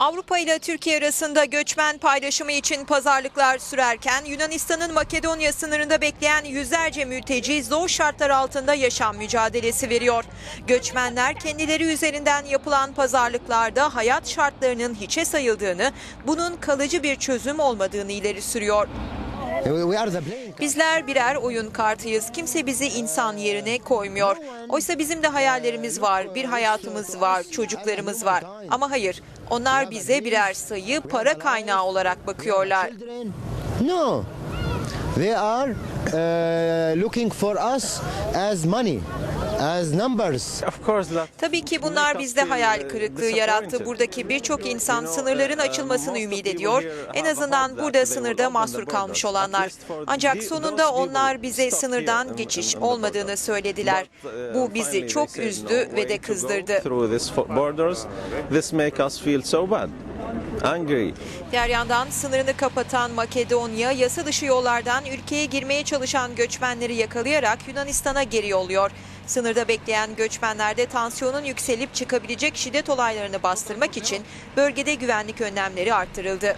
Avrupa ile Türkiye arasında göçmen paylaşımı için pazarlıklar sürerken Yunanistan'ın Makedonya sınırında bekleyen yüzlerce mülteci zor şartlar altında yaşam mücadelesi veriyor. Göçmenler kendileri üzerinden yapılan pazarlıklarda hayat şartlarının hiçe sayıldığını, bunun kalıcı bir çözüm olmadığını ileri sürüyor. Bizler birer oyun kartıyız. Kimse bizi insan yerine koymuyor. Oysa bizim de hayallerimiz var, bir hayatımız var, çocuklarımız var. Ama hayır, onlar bize birer sayı, para kaynağı olarak bakıyorlar. No. They are uh, looking for us as money, as numbers. Of course that Tabii ki bunlar bizde hayal kırıklığı yarattı. Buradaki birçok insan sınırların açılmasını ümit ediyor. En azından burada sınırda mahsur kalmış olanlar. Ancak sonunda onlar bize sınırdan geçiş olmadığını söylediler. Bu bizi çok üzdü ve de kızdırdı. Angry. Diğer yandan sınırını kapatan Makedonya yasa dışı yollardan ülkeye girmeye çalışan göçmenleri yakalayarak Yunanistan'a geri yolluyor. Sınırda bekleyen göçmenlerde tansiyonun yükselip çıkabilecek şiddet olaylarını bastırmak için bölgede güvenlik önlemleri arttırıldı.